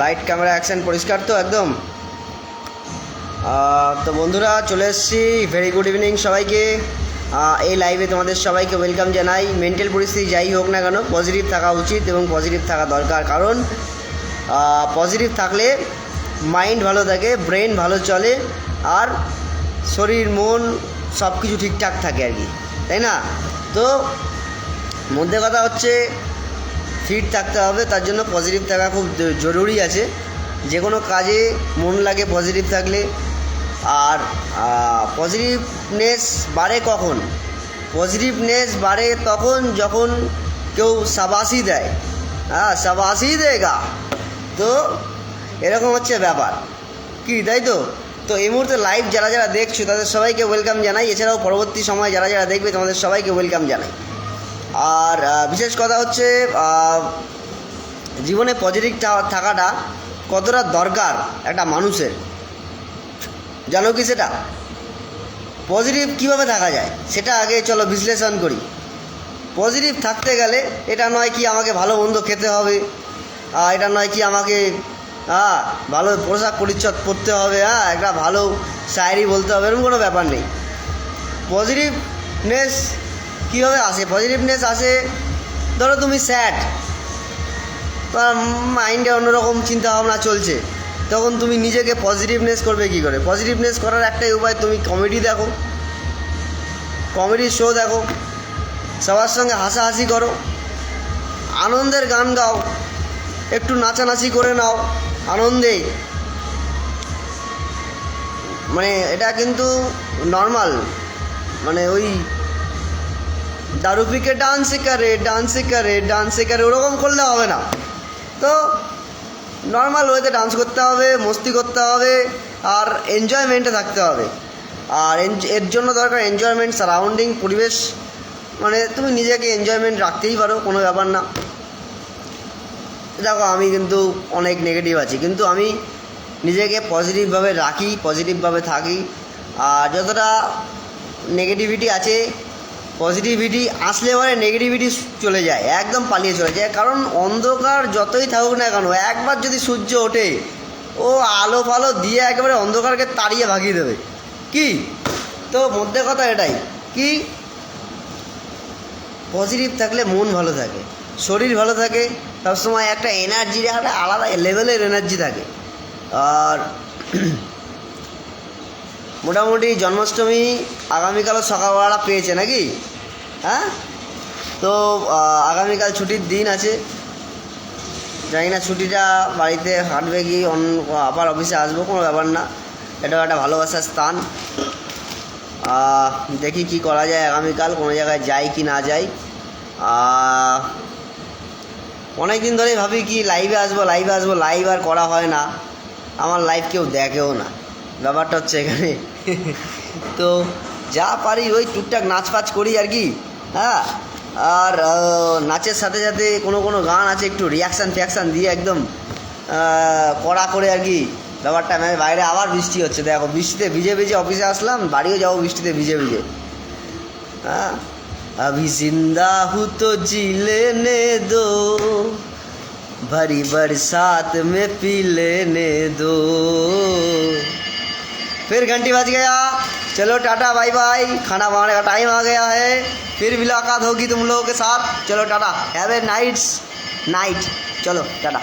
Light camera action পরিষ্কার তো একদম? তো বন্ধুরা, চলে এসেছি। ভেরি গুড ইভিনিং সবাইকে। এই লাইভে তোমাদের সবাইকে ওয়েলকাম জানাই। মেন্টাল পরিস্থিতি যাই হোক না কেন পজিটিভ থাকা উচিত এবং পজিটিভ থাকা দরকার। কারণ পজিটিভ থাকলে মাইন্ড ভালো থাকে ব্রেন ভালো চলে, আর শরীর, মন সব কিছু ঠিকঠাক থাকে আর কি। তাই না? তো, মধ্যে কথা হচ্ছে ফিট থাকতে হবে, তার জন্য পজিটিভ থাকা খুব জরুরি আছে। যে কোনো কাজে মন লাগে পজিটিভ থাকলে। আর পজিটিভনেস বাড়ে কখন? পজিটিভনেস বাড়ে তখন যখন কেউ সাবাসি দেয়। হ্যাঁ সাবাসি দেগা তো, এরকম হচ্ছে ব্যাপার। কি, তাই তো? তো এই মুহূর্তে লাইভ যারা যারা দেখছ, তাদের সবাইকে ওয়েলকাম জানাই। এছাড়াও পরবর্তী সময় যারা যারা দেখবে, তোমাদের সবাইকে ওয়েলকাম জানাই। আর বিশেষ কথা হচ্ছে জীবনে পজিটিভ থাকাটা কতটা দরকার একটা মানুষের? জানো কি সেটা? পজিটিভ কীভাবে থাকা যায়? সেটা আগে চলো বিশ্লেষণ করি। পজিটিভ থাকতে গেলে এটা নয় কি আমাকে ভালো মন্দ খেতে হবে এটা নয় কি আমাকে হ্যাঁ ভালো পোশাক পরিচ্ছদ পরতে হবে হ্যাঁ একটা ভালো শায়েরি বলতে হবে, এরকম কোনো ব্যাপার নেই। পজিটিভনেস কীভাবে আসে? পজিটিভনেস আসে? ধরো তুমি স্যাড তোমার মাইন্ডে অন্যরকম চিন্তা ভাবনা চলছে, তখন তুমি নিজেকে পজিটিভনেস করবে কী করে? পজিটিভনেস করার একটাই উপায় তুমি কমেডি দেখো কমেডি শো দেখো, সবার সঙ্গে হাসাহাসি করো, আনন্দের গান গাও, একটু নাচানাচি করে নাও, আনন্দে। মানে এটা কিন্তু নর্মাল মানে ওই দারু পিকে ডান্স করে ডান্স করে ডান্স করে ওরকম করলে হবে না তো নর্মাল ওয়েতে ডান্স করতে হবে মস্তি করতে হবে আর এনজয়মেন্টে থাকতে হবে আর এর জন্য দরকার এনজয়মেন্ট সারাউন্ডিং পরিবেশ মানে তুমি নিজেকে এনজয়মেন্ট রাখতেই পারো কোনো ব্যাপার না দেখো আমি কিন্তু অনেক নেগেটিভ আছি কিন্তু আমি নিজেকে পজিটিভভাবে রাখি পজিটিভভাবে থাকি আর যতটা নেগেটিভিটি আছে পজিটিভিটি আসলে পরে নেগেটিভিটি চলে যায়, একদম পালিয়ে চলে যায়। কারণ অন্ধকার যতই থাকুক না কেন, একবার যদি সূর্য ওঠে, ও আলো ফালো দিয়ে একেবারে অন্ধকারকে তাড়িয়ে ভাগিয়ে দেবে। কি? তো মধ্যে কথা এটাই, কি? পজিটিভ থাকলে মন ভালো থাকে, শরীর ভালো থাকে, সবসময় একটা এনার্জির একটা আলাদা লেভেলের এনার্জি থাকে। আর মোটামুটি জন্মাষ্টমী আগামীকালও সকালবেলা পেয়েছে নাকি? হ্যাঁ? তো আগামীকাল ছুটির দিন আছে। জানি না ছুটিটা বাড়িতে হাঁটবে কি, অন্য, আবার অফিসে আসব, কোনো ব্যাপার না। এটাও একটা ভালোবাসার স্থান। দেখি কি করা যায় আগামীকাল, কোনো জায়গায় যাই কি না যাই। অনেক দিন ধরেই ভাবি কি লাইভে আসব লাইভে আসব লাইভ আর করা হয় না। আমার লাইভ কেউ দেখেও না। ব্যাপারটা হচ্ছে এখানে তো যা পারি ওই টুকটাক নাচ ফাচ করি আর কি হ্যাঁ আর আহ, নাচের সাথে সাথে কোনো কোনো গান আছে একটু রিয়াকশান ফিয়াকশান দিয়ে একদম আহ, কড়া করে আর কি ব্যাপারটা আমি বাইরে আবার বৃষ্টি হচ্ছে দেখো বৃষ্টিতে ভিজে ভিজে অফিসে আসলাম বাড়িও যাবো বৃষ্টিতে ভিজে ভিজে हाँ अभी जिंदा हूँ तो जी लेने दो भरी बरसात में पी लेने दो फिर घंटी बज गया। चलो टाटा, बाय बाय। खाना बनाने का टाइम आ गया है। फिर मुलाकात होगी तुम लोगों के साथ। चलो tata. Have a nights night चलो, टाटा।